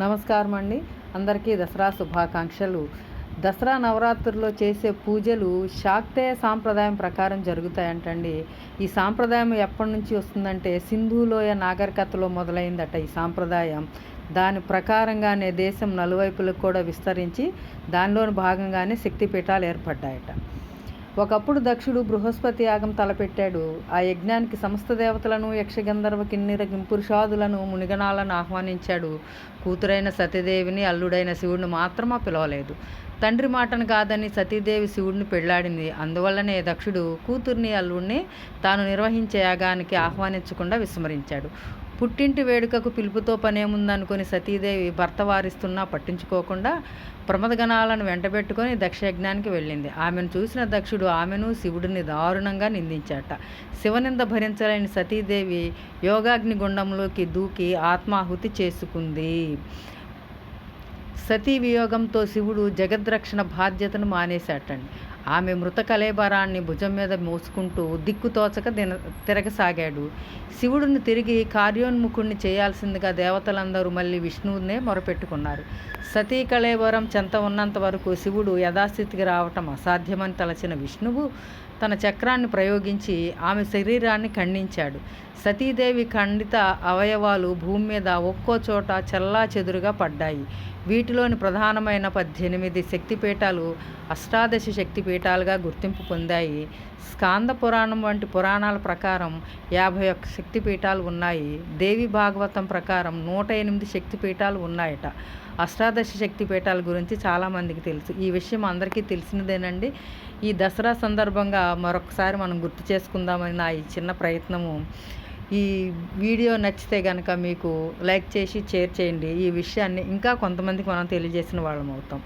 నమస్కారం అండి అందరికీ దసరా శుభాకాంక్షలు. దసరా నవరాత్రుల్లో చేసే పూజలు శాక్తేయ సాంప్రదాయం ప్రకారం జరుగుతాయంటండి. ఈ సాంప్రదాయం ఎప్పటి నుంచి వస్తుందంటే సింధులోయ నాగరికతలో మొదలైందట ఈ సాంప్రదాయం. దాని ప్రకారంగానే దేశం నలువైపులకు కూడా విస్తరించి దానిలోని భాగంగానే శక్తిపీఠాలు ఏర్పడ్డాయట. ఒకప్పుడు దక్షుడు బృహస్పతి యాగం తలపెట్టాడు. ఆ యజ్ఞానికి సమస్త దేవతలను యక్షగంధర్వ కిన్నెర పురుషాదులను మునిగణాలను ఆహ్వానించాడు. కూతురైన సతీదేవిని అల్లుడైన శివుడిని మాత్రమా పిలవలేదు. తండ్రి మాటను కాదని సతీదేవి శివుడిని పెళ్ళాడింది. అందువల్లనే దక్షుడు కూతుర్ని అల్లుడిని తాను నిర్వహించే యాగానికి ఆహ్వానించకుండా విస్మరించాడు. పుట్టింటి వేడుకకు పిలుపుతో పనేముందనుకుని సతీదేవి భర్త వారిస్తున్నా పట్టించుకోకుండా ప్రమదగణాలను వెంటబెట్టుకొని దక్షయజ్ఞానికి వెళ్ళింది. ఆమెను చూసిన దక్షుడు ఆమెను శివుడిని దారుణంగా నిందించాట. శివనింద భరించలేని సతీదేవి యోగాగ్ని గుండంలోకి దూకి ఆత్మాహుతి చేసుకుంది. సతీ వియోగంతో శివుడు జగద్రక్షణ బాధ్యతను మానేశాటండి. ఆమె మృత కలేబరాన్ని భుజం మీద మోసుకుంటూ దిక్కుతోచక దిన తిరగసాగాడు. శివుడిని తిరిగి కార్యోన్ముఖుణ్ణి చేయాల్సిందిగా దేవతలందరూ మళ్ళీ విష్ణువునే మొరపెట్టుకున్నారు. సతీ కళేబరం చెంత ఉన్నంత వరకు శివుడు యథాస్థితికి రావటం అసాధ్యమని తలచిన విష్ణువు తన చక్రాన్ని ప్రయోగించి ఆమె శరీరాన్ని ఖండించాడు. సతీదేవి ఖండిత అవయవాలు భూమి మీద ఒక్కో చోట చల్లా చెదురుగా పడ్డాయి. వీటిలోని ప్రధానమైన పద్దెనిమిది శక్తిపీఠాలు అష్టాదశ శక్తిపీఠాలుగా గుర్తింపు పొందాయి. స్కాంద పురాణం వంటి పురాణాల ప్రకారం యాభై ఒక్క శక్తిపీఠాలు ఉన్నాయి. దేవి భాగవతం ప్రకారం నూట ఎనిమిది శక్తిపీఠాలు ఉన్నాయట. అష్టాదశ శక్తిపీఠాల గురించి చాలామందికి తెలుసు. ఈ విషయం అందరికీ తెలిసినదేనండి. ఈ దసరా సందర్భంగా మరొకసారి మనం గుర్తు చేసుకుందామని నా ఈ చిన్న ప్రయత్నము. ఈ వీడియో నచ్చితే కనుక మీకు లైక్ చేసి షేర్ చేయండి. ఈ విషయాన్ని ఇంకా కొంతమందికి మనం తెలియజేసిన వాళ్ళం అవుతాం.